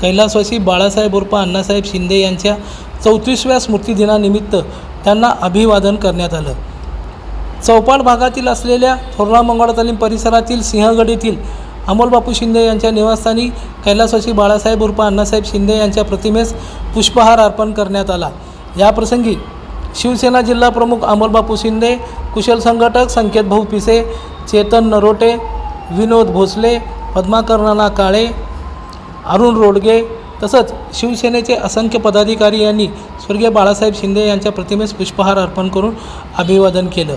कैलासवासी बाळासाहेब उर्फ अण्णासाहेब शिंदे यांच्या चौतीसव्या स्मृतिदिनानिमित्त त्यांना अभिवादन करण्यात आलं. चौपाट भागातील असलेल्या थोरला मंगळा तालीम परिसरातील सिंहगड येथील अमोलबापू शिंदे यांच्या निवासस्थानी कैलासवासी बाळासाहेब उर्फ अण्णासाहेब शिंदे यांच्या प्रतिमेस पुष्पहार अर्पण करण्यात आला. याप्रसंगी शिवसेना जिल्हा प्रमुख अमोलबापू शिंदे कुशल संघटक संकेत भाऊ पिसे चेतन नरोटे विनोद भोसले पद्माकर नाना काळे अरुण रोडगे तसंच शिवसेनेचे असंख्य पदाधिकारी यांनी स्वर्गीय बाळासाहेब शिंदे यांच्या प्रतिमेस पुष्पहार अर्पण करून अभिवादन केलं.